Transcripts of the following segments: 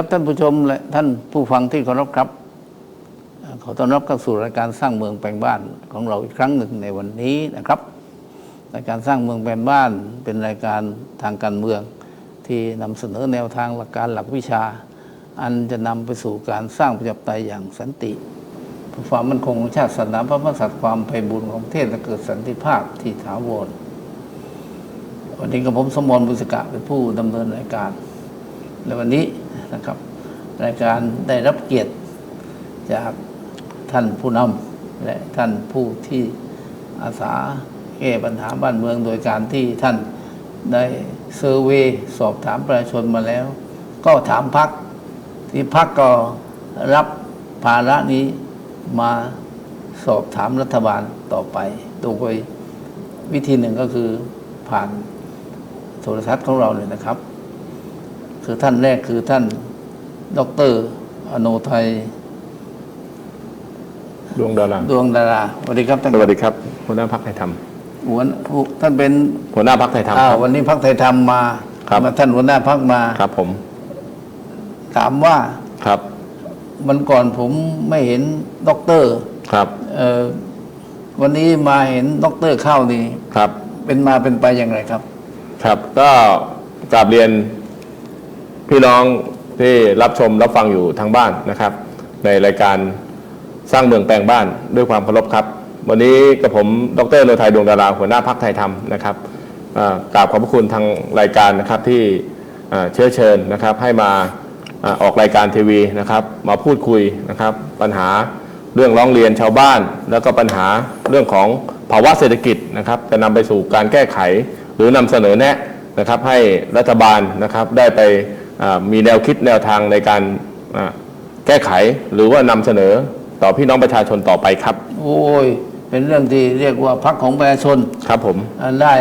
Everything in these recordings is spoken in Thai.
ครับท่านผู้ชมและท่านผู้ฟังที่เคารพครับขอต้อนรับเข้าสู่รายการสร้างเมืองแปลงบ้านของเราอีกครั้งหนึ่งในวันนี้นะครับรายการสร้างเมืองแปลงบ้านเป็นรายการทางการเมือง ที่นำเสนอแนวทางหลักการหลักวิชา อันจะนำไปสู่การสร้างประชาธิปไตยอย่างสันติความมั่นคงของชาติศาสนาพระมหากษัตริย์ความไพบูรย์ของประเทศและเกิดสันติภาพที่ถาวรวันนี้กับผมสมรบุษกะเป็นผู้ดำเนินรายการ และวันนี้ นะครับรายการได้รับเกียรติจากท่านผู้นำและท่านผู้ที่อาสาแก้ปัญหาบ้านเมืองโดยการที่ท่านได้เซอร์เวยสอบถามประชาชนมาแล้ว ก็ถามพักที่พักก็รับภาระนี้มาสอบถามรัฐบาลต่อไป โดยวิธีหนึ่งก็คือผ่านโทรทัศน์ของเราเลยนะครับ คือท่านแรกคือท่านดอกเตอรอโนไทย ดวงดาราดวงดาราสวัสดีครับท่านสวัสดีครับหัวหน้าพักไทยธรรมหัวผู้ท่านเป็นหัวหน้าพักไทยธรรมอ้าวครับ วันนี้พักไทยธรรมมาครับ มาท่านหัวหน้าพักมา ครับผมถามว่าครับมันก่อนผมไม่เห็นด็อกเตอร์ครับเอ่อวันนี้มาเห็นด็อกเตอร์เข้านี่ครับ เป็นมาเป็นไปอย่างไรครับ ครับก็กราบเรียน พี่น้องที่รับชมรับฟังอยู่ทางบ้านนะครับ ในรายการสร้างเมืองแปลงบ้านด้วยความเคารพครับ วันนี้กับผมดรโนไทยดวงดาราหัวหน้าพักไทยธรรมนะครับกราบขอบพระคุณทางรายการนะครับที่เชื้อเชิญนะครับให้มาออกรายการทีวีนะครับ มาพูดคุยนะครับ ปัญหาเรื่องร้องเรียนชาวบ้าน แล้วก็ปัญหาเรื่องของภาวะเศรษฐกิจนะครับ จะนำไปสู่การแก้ไข หรือนำเสนอแนะนะครับ ให้รัฐบาลนะครับได้ไป มีแนวคิดแนวทางในการอ่าแก้ไขหรือว่านำเสนอต่อพี่น้องประชาชนต่อไปครับ โอ้ย เป็นเรื่องที่เรียกว่าพักของประชาชนครับผมได้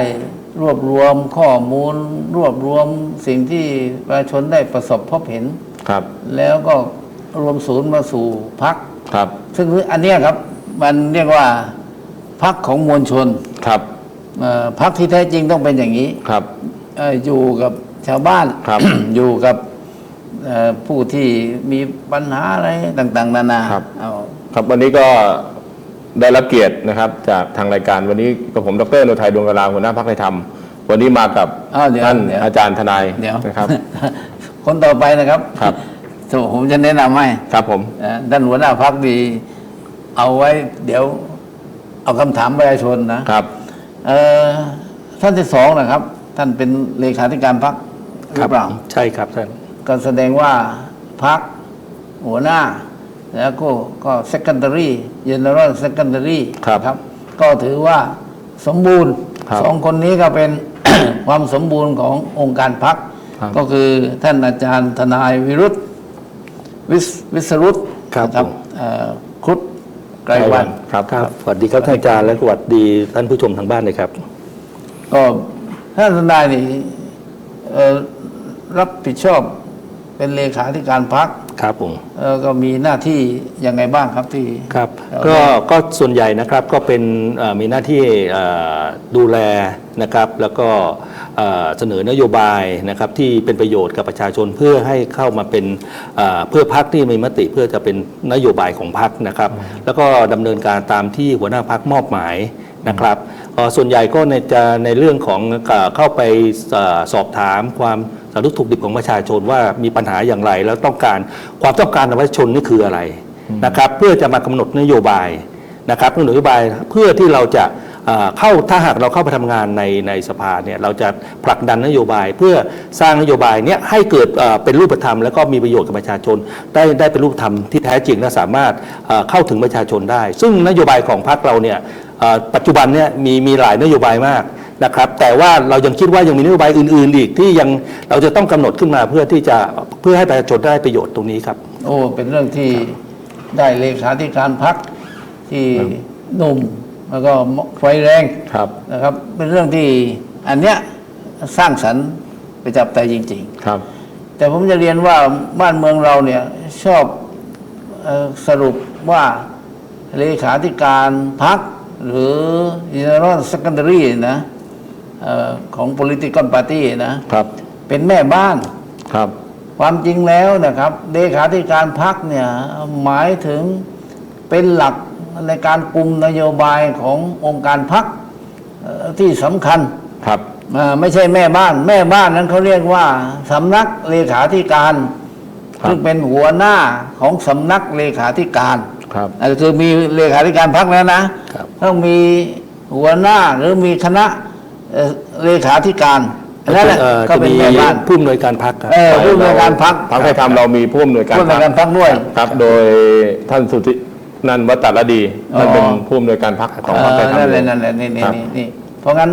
รวบรวมข้อมูล รวบรวมสิ่งที่ประชาชนได้ประสบพบเห็นครับ แล้วก็รวมศูนย์มาสู่พักครับ ซึ่งอันเนี้ยครับมันเรียกว่าพักของมวลชนครับเอ่อพักที่แท้จริงต้องเป็นอย่างนี้ครับเอ่ออยู่กับ ชาวบ้านครับอยู่กับเอ่อผู้ที่มีปัญหาอะไรต่าง ๆ นานาครับเอาครับวันนี้ก็ได้รับเกียรตินะครับ จากทางรายการวันนี้กับผมดรโนไทยดวงกลาหัวหน้าพักไทยธรรมวันนี้มากับอ้าวเดี๋ยวท่านเดี๋ยวอาจารย์ทนายเดี๋ยวนะครับคนต่อไปนะครับครับโถ่ผมจะแนะนำให้ครับผมเอ่อท่านหัวหน้าพักดี เอาไว้ เดี๋ยว เอาคำถามประชาชนนะครับ เอ่อท่านที่สองนะครับ ท่านเป็นเลขาธิการพัก หรือเปล่าใช่ครับท่านก็แสดงว่าพักหัวหน้า แล้วก็ก็ secondary general secondary ครับก็ถือว่าสมบูรณ์ครับสองคนนี้ก็เป็นความสมบูรณ์ขององค์การพักครับก็คือท่านอาจารย์ทนายวิรุธวิศวิสรุตครับนะผมเอ่อครุฑไกรวันครับครับสวัสดีครับท่านอาจารย์และสวัสดีท่านผู้ชมทางบ้านเลยครับ ก็ท่านทนายนี่เอ่อ รับผิดชอบเป็นเลขาธิการพักครับผมเอ่อก็มีหน้าที่ยังไงบ้างครับที่ครับเอาก็ก็ส่วนใหญ่นะครับก็เป็นเอ่อมีหน้าที่เอ่อดูแลนะครับแล้วก็เอ่อเสนอนโยบายนะครับที่เป็นประโยชน์กับประชาชนเพื่อให้เข้ามาเป็นเอ่อเพื่อพักที่มีมติเพื่อจะเป็นนโยบายของพักนะครับ แล้วก็ดำเนินการตามที่หัวหน้าพักมอบหมายนะครับเอ่อส่วนใหญ่ก็ในจะในเรื่องของเอ่อเข้าไปเอ่อสอบถามความสา รทุกข์ถูกดิบของประชาชนว่ามีปัญหาอย่างไร แล้วต้องการความต้องการของประชาชนนี่คืออะไรนะครับเพื่อจะมากำหนดนโยบายนะครับนโยบายเพื่อที่เราจะเอ่อเข้าถ้าหากเราเข้าไปทำงานในในสภาเนี่ยเราจะผลักดันนโยบายเพื่อสร้างนโยบายเนี้ยให้เกิดเอ่อเป็นรูปธรรม แล้วก็มีประโยชน์กับประชาชน ได้ได้เป็นรูปธรรมที่แท้จริงและสามารถเอ่อเข้าถึงประชาชนได้ ซึ่งนโยบายของพรรคเราเนี่ยเอ่อปัจจุบันเนี่ยมีมีหลายนโยบายมาก นะครับแต่ว่าเรายังคิดว่ายังมีนโยบายอื่น ๆ อีกที่ยังเราจะต้องกำหนดขึ้นมาเพื่อที่จะเพื่อให้ประชาชนได้ประโยชน์ตรงนี้ครับ โอ้เป็นเรื่องที่ได้เลขาธิการพักที่หนุ่มแล้วก็ไฟแรงครับนะครับ เป็นเรื่องที่อันเนี้ยสร้างสรรค์ประจับใจจริงครับๆแต่ผมจะเรียนว่าบ้านเมืองเราเนี่ยชอบเออสรุปว่าเลขาธิการพักหรือ general secretary นะเออ ของ political party นะครับ เป็นแม่บ้านครับ ความจริงแล้วนะครับเลขาธิการพักเนี่ยหมายถึงเป็นหลักในการกลุ่มนโยบายขององค์การพักที่สำคัญครับอ่าไม่ใช่แม่บ้าน แม่บ้านนั้นเขาเรียกว่าสำนักเลขาธิการครับซึ่งเป็นหัวหน้าของสำนักเลขาธิการครับอันนคือมีเลขาธิการพักแล้วนะครับต้องมีหัวหน้าหรือมีคณะ เอ่อเลขาธิการอันนั่นแหละเอ่อก็จะเป็นมีแม่บ้านผู้อำนวยการพักครับเออผู้อำนวยการพักพักไทยธรรมเรามีผู้อำนวยการผู้อำนวยการพรรคด้วยครับโดยท่านสุทธินันท์วัตตรดีท่านเป็นผู้อำนวยการพักของพรรคไทยธรรมเออนั่นแหละนั่นแหละนี่นี่ครับนี่นี่เพราะงั้น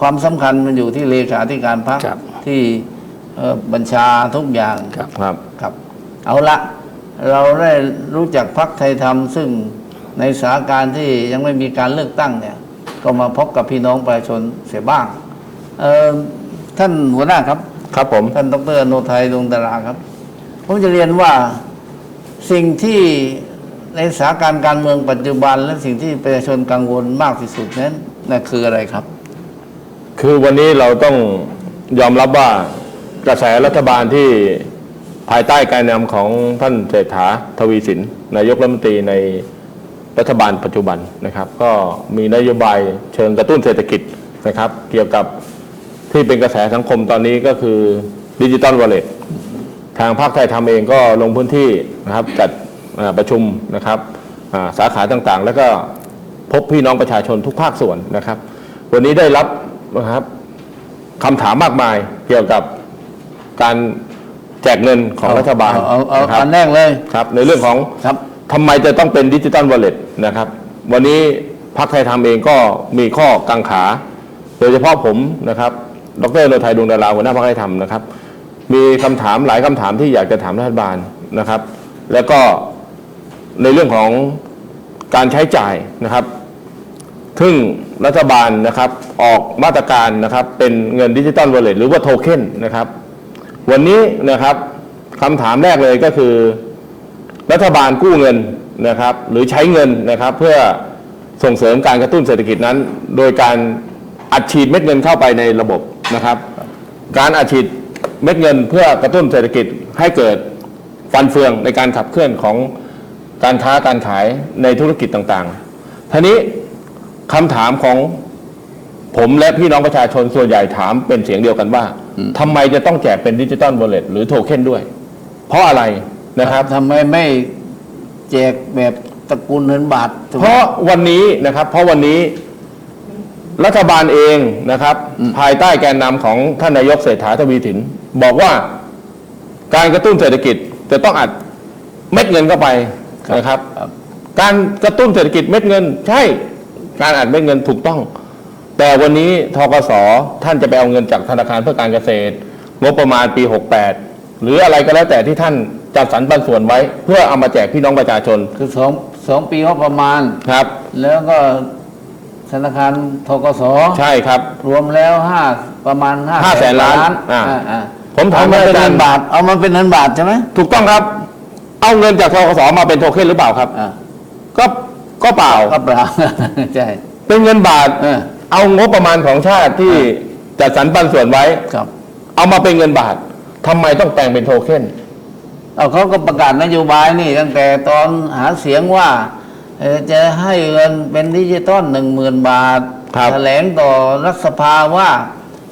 ความสำคัญมันอยู่ที่เลขาธิการพักครับที่เอ่อบัญชาทุกอย่างครับครับครับ เอาละเราได้รู้จักพักไทยธรรมซึ่งในสถานการณ์ที่ยังไม่มีการเลือกตั้งเนี่ย ก็มาพบกับพี่น้องประชาชนเสียบ้างเอ่อท่านหัวหน้าครับ ครับผม ท่านดรอโนไทยดวงดาราครับ ผมจะเรียนว่าสิ่งที่ในสถานการณ์การเมืองปัจจุบัน และสิ่งที่ประชาชนกังวลมากที่สุดนั้นนั่นคืออะไรครับ คือวันนี้เราต้องยอมรับว่ากระแสรัฐบาลที่ภายใต้การนำของท่านเศรษฐาทวีสินนายกรัฐมนตรีใน รัฐบาลปัจจุบันนะครับ ก็มีนโยบายเชิงกระตุ้นเศรษฐกิจนะครับ เกี่ยวกับที่เป็นกระแสสังคมตอนนี้ก็คือดิจิตอลวอลเล็ตทางภาคไทยทำเองก็ลงพื้นที่นะครับจัดอ่าประชุมนะครับอ่าสาขาต่างๆ แล้วก็พบพี่น้องประชาชนทุกภาคส่วนนะครับ วันนี้ได้รับนะครับคำถามมากมายเกี่ยวกับการแจกเงินของรัฐบาลเอาเอานะคเอารับอันแรกเลยครับ ในเรื่องของครับ ทำไมจะต้องเป็นดิจิตอลวอลเล็ตนะครับ วันนี้พรรคไทยทำเองก็มีข้อกังขา โดยเฉพาะผมนะครับ ดรโนไทยดวงดาราหัวหน้าพรรคไทยทำนะครับ มีคำถามหลายคำถามที่อยากจะถามรัฐบาลนะครับ แล้วก็ในเรื่องของการใช้จ่ายนะครับซึ่งรัฐบาลนะครับออกมาตรการนะครับเป็นเงินดิจิตอลวอลเล็ตหรือว่าโทเค็นนะครับ วันนี้นะครับคำถามแรกเลยก็คือ รัฐบาลกู้เงินนะครับหรือใช้เงินนะครับเพื่อส่งเสริมการกระตุ้นเศรษฐกิจนั้น โดยการอัดฉีดเม็ดเงินเข้าไปในระบบนะครับ การอัดฉีดเม็ดเงินเพื่อกระตุ้นเศรษฐกิจให้เกิดฟันเฟืองในการขับเคลื่อนของการค้าการขายในธุรกิจต่างๆทีนี้คำถามของผมและพี่น้องประชาชนส่วนใหญ่ถามเป็นเสียงเดียวกันว่าทำไมจะต้องแจกเป็นดิจิตอลวอลเล็ตหรือโทเค็นด้วย เพราะอะไร นะครับทำไมไม่แจกแบบตระกูลเงินบาทถูกไหเพมราะวันนี้นะครับเพราะวันนี้รัฐบาลเองนะครับภายใต้แกนนำของท่านนายกเศรษฐาทวีสิน บอกว่าการกระตุ้นเศรษฐกิจจะต้องอัดเม็ดเงินเข้าไปนะครับ ครับ การกระตุ้นเศรษฐกิจเม็ดเงิน ใช่การอัดเม็ดเงินถูกต้อง แต่วันนี้ทกสท่านจะไปเอาเงินจากธนาคารเพื่อการเกษตร งบประมาณปี 68 หรืออะไรก็แล้วแต่ที่ท่าน จัดสรรปันส่วนไว้ เพื่อเอามาแจกพี่น้องประชาชนคือสองสองปีงบประมาณ ครับ แล้วก็ธนาคารทกสใช่ครับ รวมแล้วห้าประมาณห้าห้าแสนล้านอ่าอ่าผมถามเอามาเป็นอาจารย์เงินบาท เอามาเป็นเงินบาทใช่ไหมถูกต้องครับ เอาเงินจากทกสมาเป็นโทเค็นหรือเปล่าครับ อ่าก็ก็เปล่าก็เปล่า ใช่เป็นเงินบาท เออเอางบประมาณของชาติที่จัดสรรปันส่วนไว้ ครับ เอามาเป็นเงินบาททำไมต้องแปลงเป็นโทเค็น เอาเขาก็ประกาศนโยบายนี่ ตั้งแต่ตอนหาเสียงว่าเอ่อจะให้เงินเป็นดิจิตอลหนึ่งหมื่นบาทครับแถลงต่อรัฐสภาว่า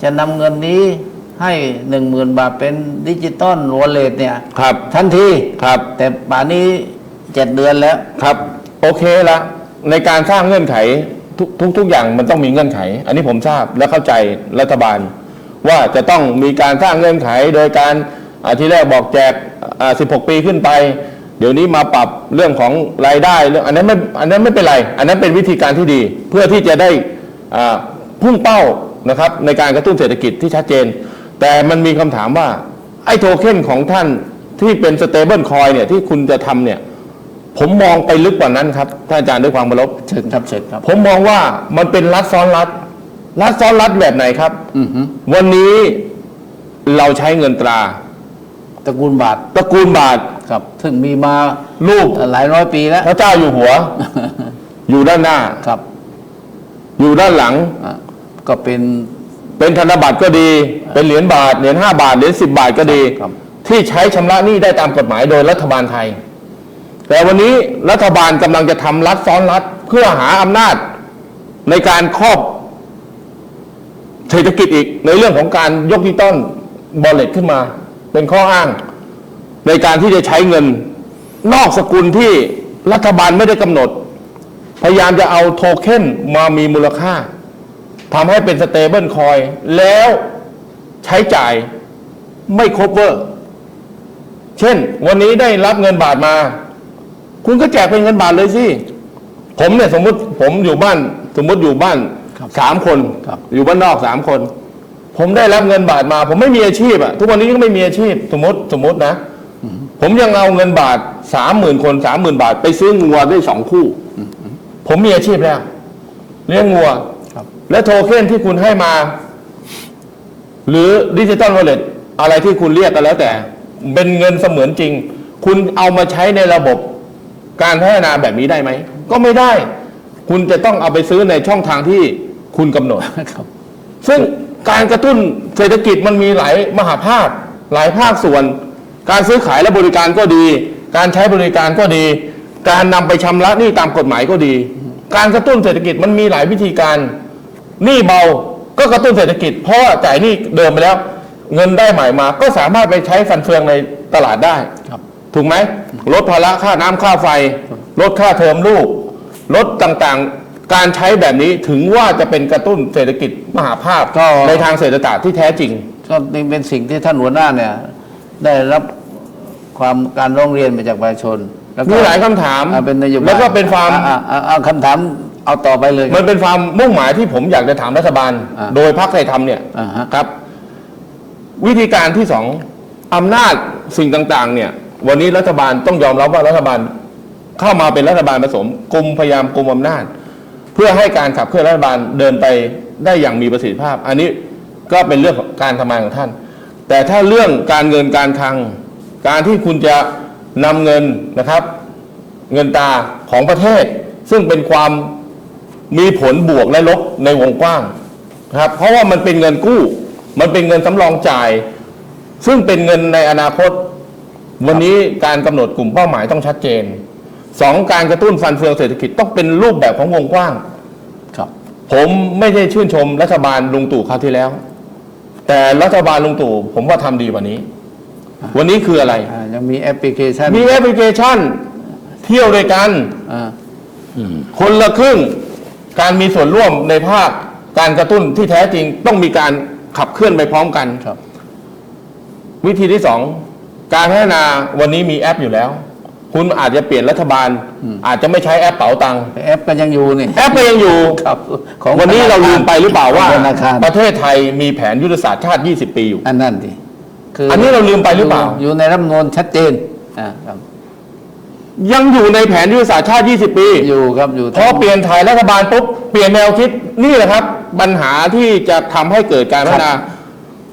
จะนำเงินนี้ให้หนึ่งหมื่นบาทเป็นดิจิตอลวอลเล็ตเนี่ยครับทันทีครับ แต่ป่านนี้เจ็ดเดือนแล้วครับ โอเคละในการสร้างเงื่อนไขทุกทุกทุกอย่างมันต้องมีเงื่อนไข อันนี้ผมทราบและเข้าใจรัฐบาล ว่าจะต้องมีการสร้างเงื่อนไขโดยการอ่าที่แรกบอกแจกอ่า 16 ปีขึ้นไป เดี๋ยวนี้มาปรับเรื่องของรายได้เรื่องอันนั้นไม่อันนั้นไม่เป็นไร อันนั้นเป็นวิธีการที่ดี เพื่อที่จะได้อ่าพุ่งเป้านะครับในการกระตุ้นเศรษฐกิจที่ชัดเจน แต่มันมีคำถามว่าไอ้โทเค็นของท่านที่เป็นสเตเบิลคอยเนี่ยที่คุณจะทำเนี่ยผมมองไปลึกกว่านั้นครับท่านอาจารย์ด้วยความเคารพเชิญครับเชิญครับ ผมมองว่ามันเป็นรัฐซ้อนรัฐรัฐซ้อนรัฐแบบไหนครับอือฮึวันนี้เราใช้เงินตรา ตระกูลบาทตระกูลบาทครับ ซึ่งมีมารูปหลายร้อยปีแล้ว พระเจ้าอยู่หัว อยู่ด้านหน้าครับ อยู่ด้านหลังอะก็เป็นเป็นธนบัตรก็ดี เป็นเหรียญบาทเหรียญห้าบาทเหรียญสิบาทก็ดีครับที่ใช้ชำระหนี้ได้ตามกฎหมายโดยรัฐบาลไทย แต่วันนี้รัฐบาลกำลังจะทำรัฐซ้อนรัฐเพื่อหาอำนาจในการครอบเศรษฐกิจอีกในเรื่องของการยกดิจิตอลบอลเลตขึ้นมา เป็นข้ออ้าง ในการที่จะใช้เงิน นอกสกุลที่รัฐบาลไม่ได้กำหนด พยายามจะเอาโทเค็นมามีมูลค่าทำให้เป็นสเตเบิลคอยแล้วใช้จ่ายไม่ครบเวอร์ เช่น วันนี้ได้รับเงินบาทมา คุณก็แจกเป็นเงินบาทเลยสิ ผมเนี่ยสมมติผมอยู่บ้าน สมมติอยู่บ้านครับสามคนครับอยู่บ้านนอกสามคน ผมได้รับเงินบาทมา ผมไม่มีอาชีพอะทุกวันนี้ก็ไม่มีอาชีพสมมติสมมตินะ ผมยังเอาเงินบาทสามหมื่นคนสามหมื่นบาท ไปซื้องัวได้สองคู่ ผมมีอาชีพแล้วเลี้ยงงัวครับและโทเค็นที่คุณให้มา หรือดิจิตอลวอลเล็ตอะไรที่คุณเรียกกันแล้วแต่ เป็นเงินเสมือนจริง คุณเอามาใช้ในระบบการพัฒนาแบบนี้ได้ไหม ก็ไม่ได้ คุณจะต้องเอาไปซื้อในช่องทางที่คุณกำหนดครับซึ่ง การกระตุ้นเศรษฐกิจมันมีหลายมหาภาค หลายภาคส่วน การซื้อขายและบริการก็ดี การใช้บริการก็ดี การนำไปชำระหนี้ตามกฎหมายก็ดี การกระตุ้นเศรษฐกิจมันมีหลายวิธีการหนี้เบาก็กระตุ้นเศรษฐกิจ เพราะว่าจ่ายหนี้เดิมไปแล้ว เงินได้ใหม่มา ก็สามารถไปใช้ฟันเฟืองในตลาดได้ครับถูกไหมลดภาระค่าน้ำค่าไฟ ลดค่าเทอมลูกลดต่างๆ การใช้แบบนี้ถึงว่าจะเป็นกระตุ้นเศรษฐกิจมหาภาพก็ ในทางเศรษฐศาสตร์ที่แท้จริง ก็นี่เป็นสิ่งที่ท่านหัวหน้าเนี่ย ได้รับความการร้องเรียนมาจากประชาชนแล้วก็มีหลายคำถาม อ่เป็นนโยบายแล้วก็เป็นความ อะอะอะเอาคำถามเอาต่อไปเลยคมัรับนเป็นความมุ่งหมายที่ผมอยากจะถามรัฐบาล อ่าโดยพรรคไทยทำเนี่ยอ่าฮะ ครับ วิธีการที่สองอำนาจสิ่งต่าง ๆ เนี่ย วันนี้รัฐบาลต้องยอมรับว่ารัฐบาลเข้ามาเป็นรัฐบาลผสมกลุ่มพยายามกลุ่มอำนาจ เพื่อให้การขับเคลื่อนรัฐบาลเดินไปได้อย่างมีประสิทธิภาพ อันนี้ก็เป็นเรื่องของการทำงานของท่าน แต่ถ้าเรื่องการเงินการคลัง การที่คุณจะนำเงินนะครับ เงินตาของประเทศ ซึ่งเป็นความมีผลบวกและลบในวงกว้างนะครับเพราะว่ามันเป็นเงินกู้ มันเป็นเงินสำรองจ่าย ซึ่งเป็นเงินในอนาคต วันนี้การกำหนดกลุ่มเป้าหมายต้องชัดเจน สองการกระตุ้นฟันเฟืองเศรษฐกิจต้องเป็นรูปแบบของวงกว้าง ครับ ผมไม่ได้ชื่นชมรัฐบาลลุงตู่คราวที่แล้ว แต่รัฐบาลลุงตู่ผมว่าทำดีกว่านี้ วันนี้คืออะไร อ่ายังมีแอปพลิเคชันมีแอปพลิเคชัน เที่ยวด้วยกัน อ่าคนละครึ่ง การมีส่วนร่วมในภาคการกระตุ้นที่แท้จริงต้องมีการขับเคลื่อนไปพร้อมกัน ครับ วิธีที่สองการพัฒนาวันนี้มีแอปอยู่แล้ว คุณอาจจะเปลี่ยนรัฐบาล อาจจะไม่ใช้แอปเป๋าตังค์แต่แอปก็ยังอยู่นี่แอปก็ยังอยู่ครับของวันนี้เราลืมไปหรือเปล่าว่า ธนาคาร ประเทศไทยมีแผนยุทธศาสตร์ชาติ 20 ปีอยู่ อันนั้นดิคืออัอันนี้เราลืมไปหรือเปล่าอยู่ในรัฐธรรมนูญชัดเจนอ่าครับยังอยู่ในแผนยุทธศาสตร์ชาติ 20 ปีอยู่ครับอยู่พอเปลี่ยนถ่ายรัฐบาลปุ๊บเปลี่ยนแนวคิดนี่แหละครับ ปัญหาที่จะทำให้เกิดการพัฒนา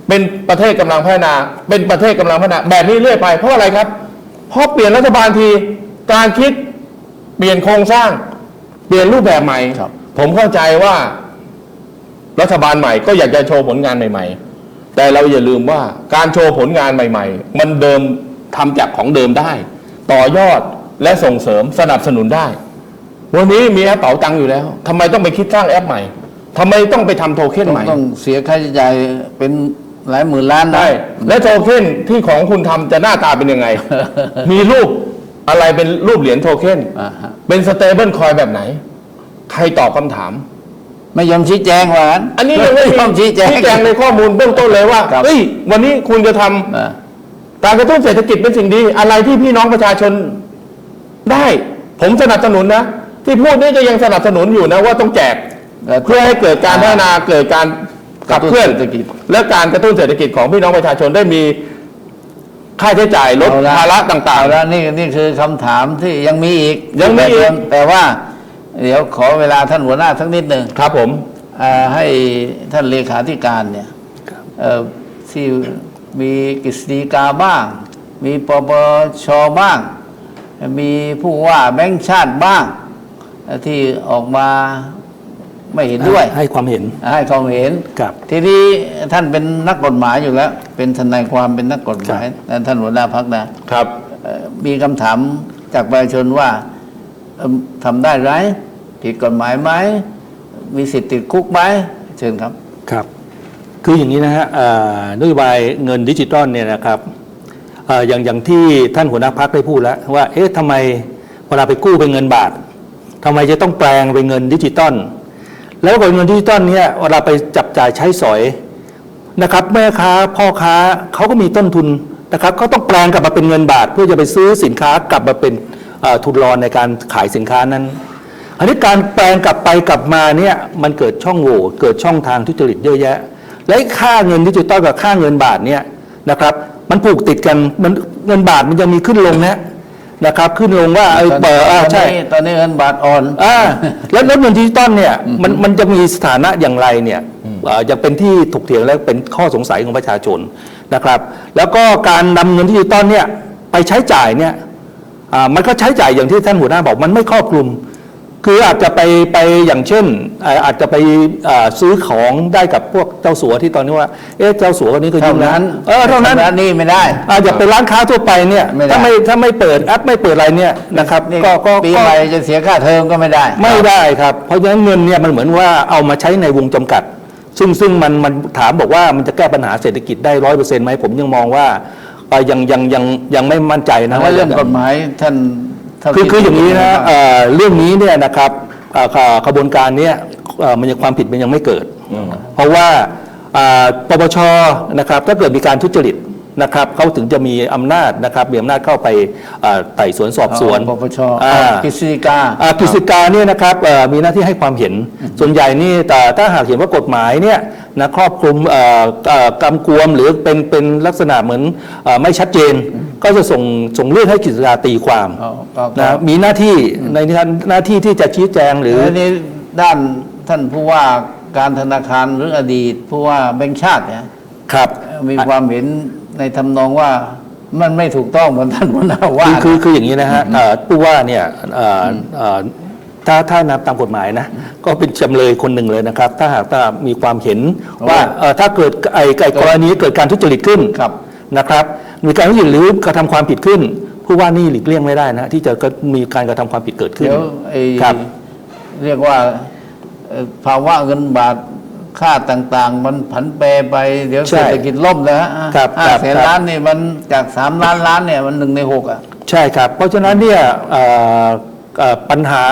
เป็นประเทศกำลังพัฒนา เป็นประเทศกำลังพัฒนา แบบนี้เรื่อยไปเพราะอะไรครับเพราะเปลี่ยนรัฐบาลที การคิดเปลี่ยนโครงสร้าง เปลี่ยนรูปแบบใหม่ ครับ ผมเข้าใจว่า รัฐบาลใหม่ก็อยากจะโชว์ผลงานใหม่ ๆ แต่เราอย่าลืมว่าการโชว์ผลงานใหม่ ๆ มันเดิมทำจากของเดิมได้ ต่อยอดและส่งเสริมสนับสนุนได้ วันนี้มีแอปเป๋าตังค์อยู่แล้วทำไมต้องไปคิดสร้างแอปใหม่ทำไมต้องไปทำโทเค็นต้องใหม่ ต้องเสียค่าใช้จ่ายเป็น หลายหมื่นล้านนะได้และโทเค็นที่ของคุณทำจะหน้าตาเป็นยังไง มีรูปอะไรเป็นรูปเหรียญโทเค็นอ่าฮะ เป็นสเตเบิลคอยแบบไหน ใครตอบคำถาม ไม่ยอมชี้แจงว่างั้นอันนี้ยังไม่มียอมชี้แจง ชี้แจงในข้อมูลเบื้องต้นเลยว่าครับ เฮ้ยวันนี้คุณจะทำอ่าการกระตุ้นเศรษฐกิจเป็นสิ่งดี อะไรที่พี่น้องประชาชนได้ ผมสนับสนุนนะ ที่พูดนี่ก็ยังสนับสนุนอยู่นะว่าต้องแจก เพื่อให้เกิดการพัฒนาเกิดการ ขับเคลื่อนกระตุ้นเศรษฐกิจ และการกระตุ้นเศรษฐกิจของพี่น้องประชาชนได้มีค่าใช้จ่ายลดเอลภาระต่างเอละนี่นี่คือคำถามที่ยังมีอีกยังมีอีกแต่ว่า เดี๋ยวขอเวลาท่านหัวหน้าสักนิดหนึ่งๆครับผมอ่าให้ท่านเลขาธิการเนี่ยเอ่อที่มีกฤษฎีกาบ้าง มีปปชบ้าง มีผู้ว่าแบงค์ชาติบ้างเอ่อที่ออกมา ไม่เห็นด้วย ให้ความเห็น ให้ความเห็นครับทีนี้ท่านเป็นนักกฎหมายอยู่แล้ว เป็นทนายความเป็นนักกฎหมายและท่านหัวหน้าพักนะครับเอ่อมีคำถามจากประชาชนว่าเอิ่มทำได้ไรผิดกฎหมายไหมมีสิทธิ์ติดคุกไหมเชิญครับครับ คืออย่างนี้นะฮะเอ่อนโยบายเงินดิจิตอลเนี่ยนะครับเอ่ออย่างอย่างที่ท่านหัวหน้าพักได้พูดแล้วว่าเอ๊ะทำไมเวลาไปกู้เป็นเงินบาททำไมจะต้องแปลงเป็นเงินดิจิตอล แล้วก็เงินดิจิตอลเนี่ยเวลาไปจับจ่ายใช้สอยนะครับแม่ค้าพ่อค้าเขาก็มีต้นทุนนะครับเขาต้องแปลงกลับมาเป็นเงินบาท เพื่อจะไปซื้อสินค้ากลับมาเป็นทุนรอนในการขายสินค้านั้นอันนี้การแปลงกลับไปกลับมาเนี่ยมันเกิดช่องโหว่เกิดช่องทางทุจริตเยอะแยะ และค่าเงินดิจิตอลกับค่าเงินบาทเนี่ยนะครับมันผูกติดกันมันเงินบาทมันยังมีขึ้นลงนะ นะครับ ขึ้นลงว่าเออเปิดอ่าใช่ตอนนี้ตอนนี้เงินบาทอ่อนอ่าแล้วแล้วเงินดิจิตอลเนี่ยมันมันจะมีสถานะอย่างไรเนี่ยเอ่อยังเป็นที่ถกเถียงและเป็นข้อสงสัยของประชาชนนะครับ แล้วก็การนำเงินดิจิตอลเนี่ยไปใช้จ่ายเนี่ยอ่ามันก็ใช้จ่ายอย่างที่ท่านหัวหน้าบอกมันไม่ครอบคลุม คืออาจจะไปไปอย่างเช่นอ่าอาจจะไปอ่าซื้อของได้กับพวกเจ้าสัวที่ตอนนี้ว่า เอ๊ะเจ้าสัวคนนี้ก็เท่ายุ่งนั้นเออเท่านั้นร้านนี้ไม่ได้อาจจะไปร้านค้าทั่วไปเนี่ยไม่ได้ถ้าไม่ถ้าไม่เปิดแอปไม่เปิดอะไรเนี่ยนะครับนี่ก็ก็ปีก็ใหม่จะเสียค่าเทอมก็ไม่ได้ ไม่ได้ครับ เพราะฉะนั้นเงินเนี่ยมันเหมือนว่าเอามาใช้ในวงจำกัด ซึ่งซึ่งมันมันถามบอกว่ามันจะแก้ปัญหาเศรษฐกิจได้ร้อยเปอร์เซ็นต์ไหมผมยังมองว่าเอ่อยังยังยังยังไม่มั่นใจนะว่าเรื่องกฎหมายท่านเท่ คือที่คืออย่างนี้นะผมเอ่อเรื่องนี้เนี่ยนะครับเอ่อขขบวนการเนี้ยเอ่อมันยังความผิดมันยังไม่เกิด เพราะว่าอ่าปปชนะครับถ้าเกิดมีการทุจริต นะครับเขาถึงจะมีอำนาจนะครับมีอำนาจเข้าไปอ่าไต่สวนสอบสวน ปปชอ่า กฤษฎีกา อ่ากฤษฎีกาเนี่ยนะครับเอ่อมีหน้าที่ให้ความเห็น ส่วนใหญ่นี่แต่ถ้าหากเห็นว่ากฎหมายเนี่ยนะครอบคลุมเอ่อเอ่อกำกวมหรือเป็นเป็นลักษณะเหมือนเอ่อไม่ชัดเจน ก็จะส่งส่งเรื่องให้กฤษฎีกาตีความอ๋อก็ก็ นะมีหน้าที่ในหน้าที่ที่จะชี้แจงหรืออันนี้ด้านท่านผู้ว่าการธนาคารหรืออดีตผู้ว่าแบงค์ชาติเนี่ยครับ มีความเห็น ในทำนองว่ามันไม่ถูกต้องเหมือนท่านหัวหน้าว่าคือคือคืออย่างนี้นะฮะเอ่อผู้ว่าเนี่ยเอ่อเอ่อถ้าถ้านับตามกฎหมายนะ ก็เป็นจำเลยคนหนึ่งเลยนะครับ ถ้าหากถ้ามีความเห็นว่าเอ่อถ้าเกิดไอ้ไอ้กรณีเกิดการทุจริตขึ้นครับนะครับ มีการทุจริตหรือกระทำความผิดขึ้น ผู้ว่านี่หลีกเลี่ยงไม่ได้นะที่จะก็มีการกระทำความผิดเกิดขึ้นเดี๋ยวไอ้ครับเรียกว่าเอ่อภาวะเงินบาท ค่าต่างๆ มันผันแปรไป เดี๋ยวใช่เศรษฐกิจล่มเลยฮะครับห้าครับแสนครับ ล้านนี่มันจากสามล้านล้านเนี่ยมันหนึ่งในหกอะ ใช่ครับ เพราะฉะนั้นเนี่ยเอ่อเอ่อปัญหา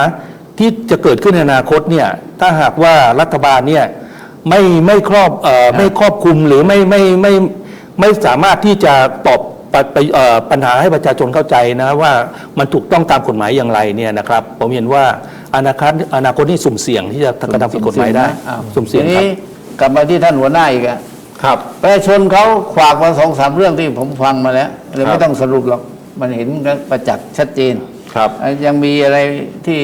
ที่จะเกิดขึ้นในอนาคตเนี่ยถ้าหากว่ารัฐบาลเนี่ยไม่ไม่ครอบเอ่อไม่ครอบคลุมหรือไม่ไม่ไม่ไม่สามารถที่จะตอบ ปะไปเอ่อปัญหาให้ประชาชนเข้าใจนะว่ามันถูกต้องตามกฎหมายอย่างไรเนี่ยนะครับผมเห็นว่าอนาคตอนาคตนี่สุ่มเสี่ยงที่จะกระทำผิดกฎหมายได้อ้าวสุ่มเสี่ยงทีครันี้บกลับมาที่ท่านหัวหน้าอีกอะครับ ประชาชนเขาขวากมาสองสามเรื่องที่ผมฟังมาแล้วเลยครัไม่บ ต้องสรุปหรอกมันเห็นกันประจักษ์ชัดเจน ครับเอ่อยังมีอะไรที่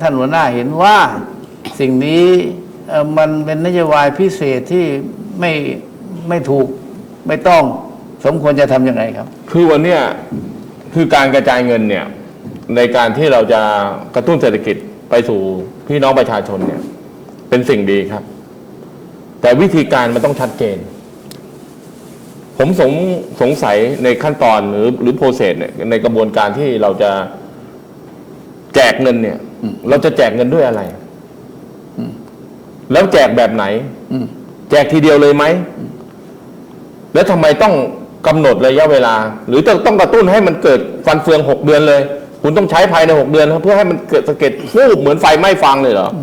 ท่านหัวหน้าเห็นว่าสิ่งนี้เอ่อมันเป็นนโยบายพิเศษที่ไม่ไม่ถูกไม่ต้อง สมควรจะทำยังไงครับ คือวันเนี้ยคือการกระจายเงินเนี่ยในการที่เราจะกระตุ้นเศรษฐกิจไปสู่พี่น้องประชาชนเนี่ย เป็นสิ่งดีครับ แต่วิธีการมันต้องชัดเจน ผมสงสงสัยในขั้นตอนหรือหรือโปรเซสเนี่ยในกระบวนการที่เราจะแจกเงินเนี่ยเราจะแจกเงินด้วยอะไร แล้วแจกแบบไหน อืม แจกทีเดียวเลยไหม แล้วทำไมต้อง กำหนดระยะเวลา หรือต้องต้องกระตุ้นให้มันเกิดฟันเฟืองหกเดือนเลย คุณต้องใช้ภายในหกเดือน เพื่อให้มันเกิดสะเก็ดฟูบเหมือนไฟไหม้ฟางเลยเหรออ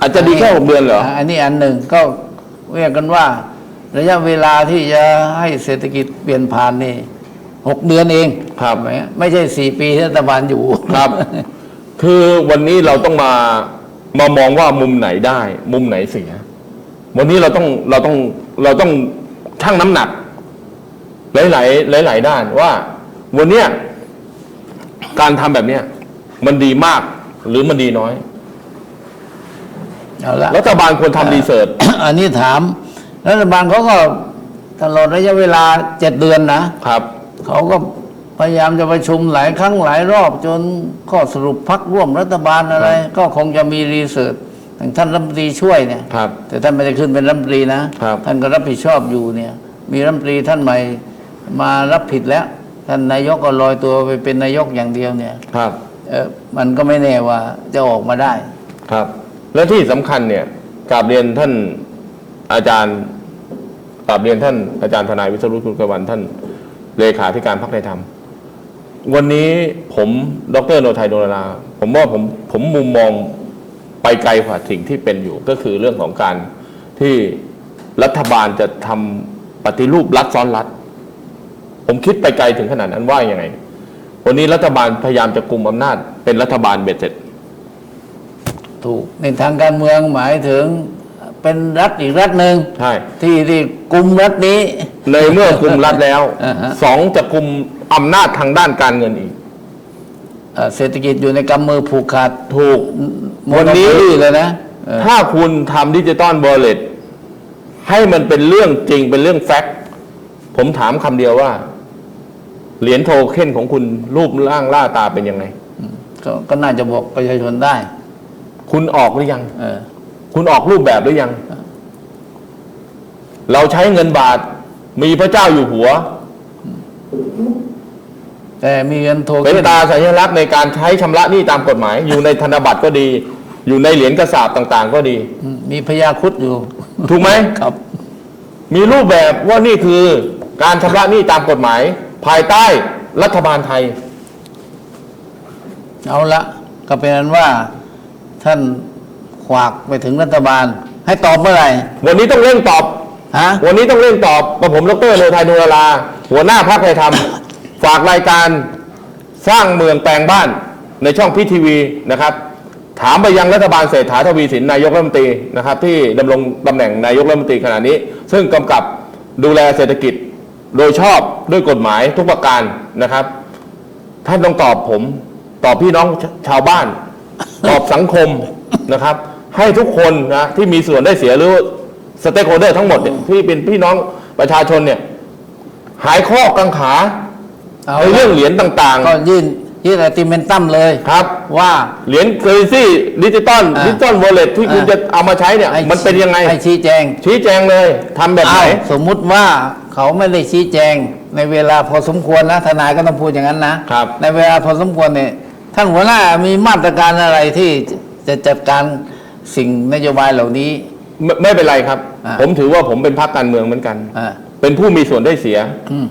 อาจจะดีแค่หกเดือนเหรออันนี้อันหนึ่งก็เรียกกันว่า ระยะเวลาที่จะให้เศรษฐกิจเปลี่ยนผ่านนี่หกเดือนเองครับไหมไม่ใช่สี่ปีที่รัฐบาลอยู่ครับ คือวันนี้เราต้องมามามองว่ามุมไหนได้ มุมไหนเสีย วันนี้เราต้องเราต้องเราต้อง ชั่งน้ำหนัก หลาย ๆ หลาย ๆ ด้านว่า วันเนี้ยการทำแบบเนี้ยมันดีมากหรือมันดีน้อยเอาละรัฐบาลควรทำรีเสิร์ชอันนี้ถามรัฐบาลเขาก็ตลอดระยะเวลาเจ็ดเดือนนะครับเขาก็พยายามจะประชุมหลายครั้งหลายรอบจนข้อสรุปพักร่วมรัฐบาลอะไร ก็คงจะมีรีเสิร์ช อย่างท่านรัฐมนตรีช่วยเนี่ยครับ แต่ท่านไม่ได้ขึ้นเป็นรัฐมนตรีนะครับ ท่านก็รับผิดชอบอยู่เนี่ย มีรัฐมนตรีท่านใหม่มารับผิดแล้ว ท่านนายกก็ลอยตัวไปเป็นนายกอย่างเดียวเนี่ยครับ เออมันก็ไม่แน่ว่าจะออกมาได้ ครับ และที่สำคัญเนี่ยกราบเรียนท่านอาจารย์กราบเรียนท่านอาจารย์ทนายวิศรุตคุณกวันท่านเลขาธิการพรรคไทยธรรม วันนี้ผมดรโนไทยโดนลาผมว่าผมผมมุมมอง ไปไกลกว่าสิ่งที่เป็นอยู่ก็คือเรื่องของการที่รัฐบาลจะทำปฏิรูปรัฐซ้อนรัฐ ผมคิดไปไกลถึงขนาดนั้นว่ายังไง วันนี้รัฐบาลพยายามจะกลุ่มอำนาจเป็นรัฐบาลเบ็ดเสร็จ ถูกในทางการเมืองหมายถึงเป็นรัฐอีกรัฐหนึ่งใช่ที่ที่กลุ่มรัฐนี้ในเมื่อกลุ่มรัฐแล้วอ่าฮะสองจะกลุ่มอำนาจทางด้านการเงินอีก เอ่อเศรษฐกิจอยู่ในกำมือผูกขาดถูกโมวันโนนี้โพลีเลยนะเออถ้าคุณทำดิจิตอลบอลเลตให้มันเป็นเรื่องจริงเป็นเรื่องแฟกต์ผมถามคำเดียวว่า เหรียญโทเค็นของคุณรูปร่างล่าตาเป็นยังไง ก็ก็น่าจะบอกประชาชนได้ คุณออกหรือยัง เออ คุณออกรูปแบบหรือยัง เราใช้เงินบาท มีพระเจ้าอยู่หัว แต่มีเงินโทเป็นเค็นตาสัญลักษณ์ในการใช้ชำระหนี้ตามกฎหมาย อยู่ในธนบัตรก็ดี อยู่ในเหรียญกระสาบต่างๆ ก็ดีอืมมีพญาครุดอยู่ ถูกไหมครับ มีรูปแบบว่านี่คือการชำระหนี้ตามกฎหมาย ภายใต้รัฐบาลไทย เอาละก็เป็นนั้นว่าท่านขวากไปถึงรัฐบาล ให้ตอบเมื่อไหร่วันนี้ต้องเร่งตอบ ฮะ วันนี้ต้องเร่งตอบกับผมดรโนไทยนุราลาหัวหน้าพรรคไทยธรรม ฝากรายการสร้างเมืองแปลงบ้านในช่องพีทีวีนะครับ ถามไปยังรัฐบาลเศรษฐาทวีสินนายกรัฐมนตรีนะครับ ที่ดำรงตำแหน่งนายกรัฐมนตรีขณะนี้ ซึ่งกำกับดูแลเศรษฐกิจโดยชอบด้วยกฎหมายทุกประการนะครับ ท่านต้องตอบผมตอบพี่น้องชชาวบ้าน ตอบสังคมนะครับ ให้ทุกคนนะที่มีส่วนได้เสียหรือสเต็กโฮเดอร์ทั้งหมดเนี่ยที่เป็นพี่น้องประชาชนเนี่ยหายข้อกังขา เอาในเรื่องเหรียญต่างก็ยื่นยื่นอัติเมนตัมเลยๆ ครับ ว่า เหรียญเคอร์ซี่ดิจิตอลอ่าดิจิตอลวอลเล็ตที่คุณอ่า จะเอามาใช้เนี่ย ให้มันเป็นยังไง ให้ชี้แจงชี้แจงเลยทำแบบไหน อ้าวสมมุติว่าเขาไม่ได้ชี้แจงในเวลาพอสมควรนะทนายก็ต้องพูดอย่างนั้นนะครับ ในเวลาพอสมควรเนี่ยท่านหัวหน้ามีมาตรการอะไรที่จะจัดการสิ่งนโยบายเหล่านี้ ไม่ไม่เป็นไรครับ อ่า ผมถือว่าผมเป็นพรรคการเมืองเหมือนกัน อ่าเป็นผู้มีส่วนได้เสีย อืม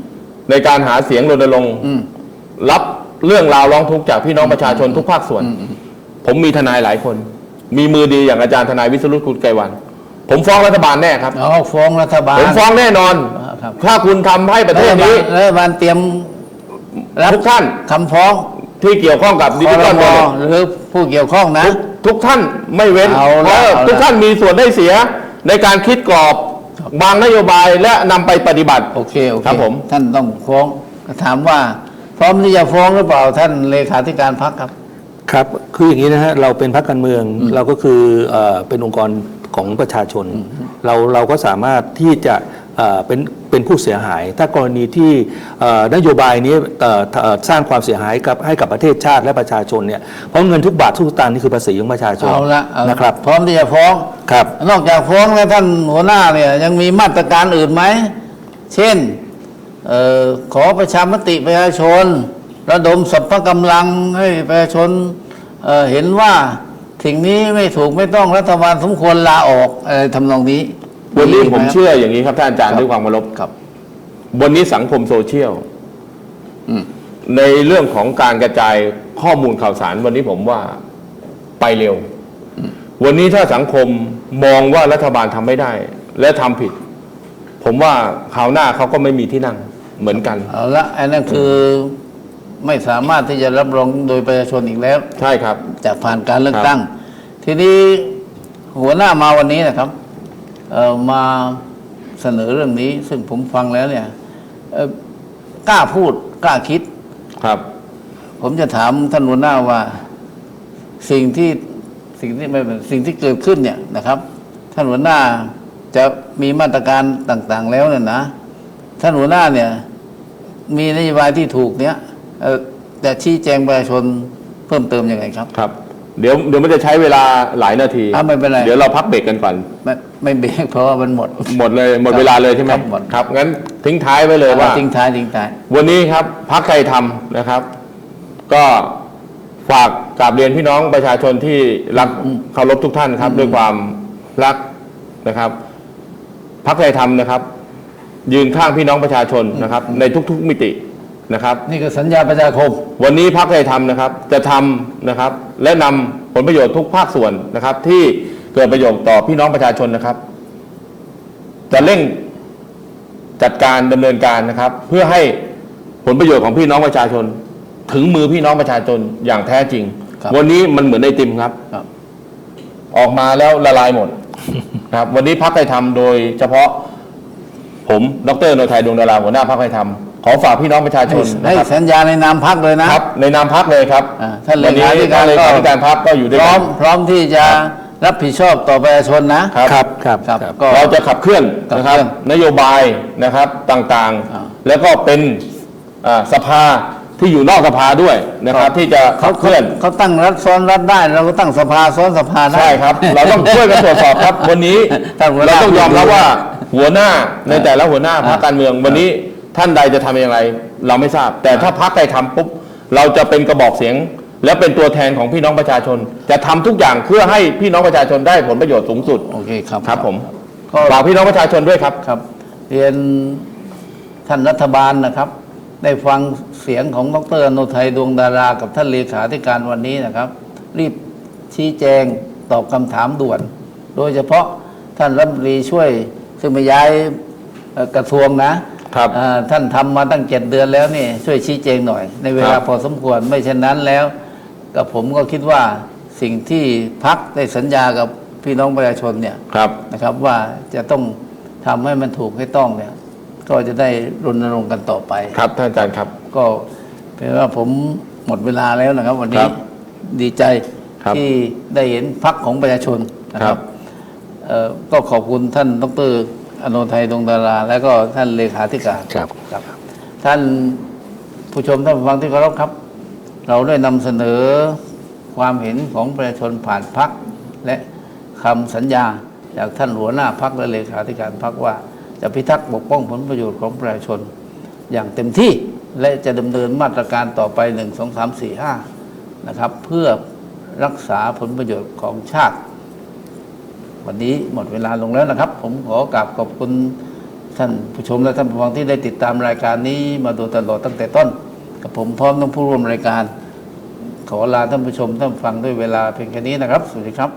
ในการหาเสียงรณรงค์อืม รับเรื่องราวร้องทุกข์จากพี่น้องประชาชนทุกภาคส่วน ผมมีทนายหลายคน มีมือดีอย่างอาจารย์ทนายวิศรุตคุณไกรวัน ผมฟ้องรัฐบาลแน่ครับ เอาฟ้องรัฐบาล ผมฟ้องแน่นอน อ่าครับ ถ้าคุณทำให้ประเทศนี้รัฐบาลเตรียมรับทุกท่านคำฟ้องที่เกี่ยวข้องกับดิคอจิรตอลมวอลเล็ตหรือผู้เกี่ยวข้องนะ ทุกทุกท่านไม่เว้นเอาละเพราะเอาละ ทุกท่านมีส่วนได้เสียในการคิดกรอบ บางนโยบายและนำไปปฏิบัติ โอเคโอเคครับผม ท่านต้องฟ้องถามว่า พร้อมที่จะฟ้องหรือเปล่าท่านเลขาธิการพรรคครับ ครับ คืออย่างนี้นะฮะ เราเป็นพรรคการเมือง เราก็คือเอ่อเป็นองค์กรของประชาชน เราเราก็สามารถที่จะ เอ่อเป็นเป็นผู้เสียหาย ถ้ากรณีที่เอ่อนโยบายนี้เอ่อเอ่อสร้างความเสียหายกับให้กับประเทศชาติและประชาชนเนี่ยเพราะเงินทุกบาททุกสตางค์นี่คือภาษีของประชาชนเอาละเอาละนะครับ พร้อมที่จะฟ้องครับ นอกจากฟ้องแล้วท่านหัวหน้าเนี่ยยังมีมาตรการอื่นไหมเช่นเออขอประชามติประชาชน ระดมสรรพกำลังให้ประชาชนเอ่อเห็นว่าสิ่งนี้ไม่ถูกไม่ต้องรัฐบาลสมควรลาออกอะไรทำนองนี้ วันนี้ผมไหครับเชื่ออย่างนี้ครับท่านอาจารย์ด้วยความเคารพครับวันนี้สังคมโซเชียลอืมในเรื่องของการกระจายข้อมูลข่าวสาร วันนี้ผมว่าไปเร็ว วันนี้ถ้าสังคมมองว่ารัฐบาลทำไม่ได้ และทำผิด ผมว่าคราวหน้าเขาก็ไม่มีที่นั่งเหมือนกันเอาละอันนั้นคือไม่สามารถที่จะรับรองโดยประชาชนอีกแล้ว ใช่ครับ จากผ่านการเลือกครับตั้ง ทีนี้หัวหน้ามาวันนี้นะครับเอ่อ มาเสนอเรื่องนี้ ซึ่งผมฟังแล้วเนี่ยเอ่อกล้าพูดกล้าคิดครับ ผมจะถามท่านหัวหน้าว่า สิ่งที่สิ่งที่ไม่สิ่งที่เกิดขึ้นเนี่ยนะครับ ท่านหัวหน้าจะมีมาตรการต่าง ๆ แล้วเนี่ยนะท่านหัวหน้าเนี่ย มีนโยบายที่ถูกเนี่ยเอ่อแต่ชี้แจงประชาชนเพิ่มเติมยังไงครับครับ เดี๋ยวเดี๋ยวมันจะใช้เวลาหลายนาทีอะไม่เป็นไรเดี๋ยวเราพักเบรกกันก่อน ไม่ไม่เบรกเพราะว่ามันหมด หมดเลยหมดเวลาเลยใช่ไหมครับหมด ครับงั้นทิ้งท้ายไว้เลยว่า ทิ้งท้ายทิ้งท้าย วันนี้ครับพักไทยทำนะครับ ก็ฝากกราบเรียนพี่น้องประชาชนที่รักเคารพทุกท่านครับ ด้วยความรักนะครับพักไทยทำนะครับ ยืนข้างพี่น้องประชาชนนะครับ ในทุก ๆมิตินะครับ นี่คือสัญญาประชาคม วันนี้พักไทยทำนะครับ จะทำนะครับ และนำผลประโยชน์ทุกภาคส่วนนะครับที่ เกิดประโยชน์ต่อพี่น้องประชาชนนะครับ จะเร่งจัดการดำเนินการนะครับ เพื่อให้ผลประโยชน์ของพี่น้องประชาชน ถึงมือพี่น้องประชาชนอย่างแท้จริงครับวันนี้มันเหมือนไอติมครับครับ ออกมาแล้วละลายหมดครับ วันนี้พักไทยทำโดยเฉพาะผมดรโนไทยดวงดาราหัวหน้าพักไทยทำขอฝากพี่น้องประชาชนให้นะครับสัญญาในนามพักเลยนะครับ ในนามพักเลยครับอ่าท่านเลวันนี้ขาธิการท่นเลก็ขาธิการพักก็อยู่ด้วยพร้อกัมนพร้อมที่จะ รับผิดชอบต่อประชาชนนะครับครับครับ ครับ ครับก็ เราจะขับเคลื่อนขับนะเคครับลื่อนนโยบายนะครับต่างอ่า ๆ แล้วก็เป็นอ่าสภาที่อยู่นอกสภาด้วยนะครับที่จะขับเคลื่อน เขาตั้งรัฐซ้อนรัฐได้เราก็ตั้งสภาซ้อนสภาได้ ใช่ครับ เราต้องช่วยกันตรวจสอบครับ วันนี้ท่านหัวหน้าเราต้องยอมรับว่าหัวหน้าในแต่ละหัวหน้าพรรคการเมือง วันนี้ท่านใดจะทำอย่างไร เราไม่ทราบ แต่ถ้าพรรคใดทำปุ๊บเราจะเป็นกระบอกเสียง และเป็นตัวแทนของพี่น้องประชาชน จะทำทุกอย่างเพื่อให้พี่น้องประชาชนได้ผลประโยชน์สูงสุดโอเคครับครับผมก็ฝากพี่น้องประชาชนด้วยครับ ครับ เรียนท่านรัฐบาลนะครับ ได้ฟังเสียงของดรอนุทัยดวงดารา กับท่านเลขาธิการวันนี้นะครับ รีบชี้แจงตอบคำถามด่วน โดยเฉพาะท่านรัฐมนตรีช่วย ซึ่งมาย้ายเอ่อกระทรวงนะครับ อ่าท่านทำมาตั้งเจ็ดเดือนแล้วนี่ช่วยชี้แจงหน่อย ในเวลาครับ พอสมควรไม่เช่นนั้นแล้ว กับผมก็คิดว่าสิ่งที่พักได้สัญญากับพี่น้องประชาชนเนี่ยครับนะครับ ว่าจะต้องทำให้มันถูกให้ต้องเนี่ย ก็จะได้รณรงค์กันต่อไป ครับท่านอาจารย์ครับ ก็เป็นว่าผมหมดเวลาแล้วนะครับ วันนี้ครับดีใจครับที่ได้เห็นพักของประชาชนนะคครัรับบเอ่อก็ขอบคุณท่านดรอโนไทยดวงดารา และก็ท่านเลขาธิการครับครับ ท่านผู้ชมท่านผู้ฟังที่เคารพครับ เราได้นำเสนอความเห็นของประชาชนผ่านพักและคำสัญญาจากท่านหัวหน้าพักและเลขาธิการพักว่า จะพิทักษ์ปกป้องผลประโยชน์ของประชาชนอย่างเต็มที่และจะดำเนินมาตรการต่อไปหนึ่งสองสามสี่ห้านะครับเพื่อรักษาผลประโยชน์ของชาติ วันนี้หมดเวลาลงแล้วนะครับ ผมขอกราบขอบคุณท่านผู้ชมและท่านผู้ฟังที่ได้ติดตามรายการนี้มาโดยตลอดตั้งแต่ต้น กับผมพร้อมทั้งผู้ร่วมรายการ ขอลาท่านผู้ชมท่านฟังด้วยเวลาเพียงแค่นี้นะครับ สวัสดีครับ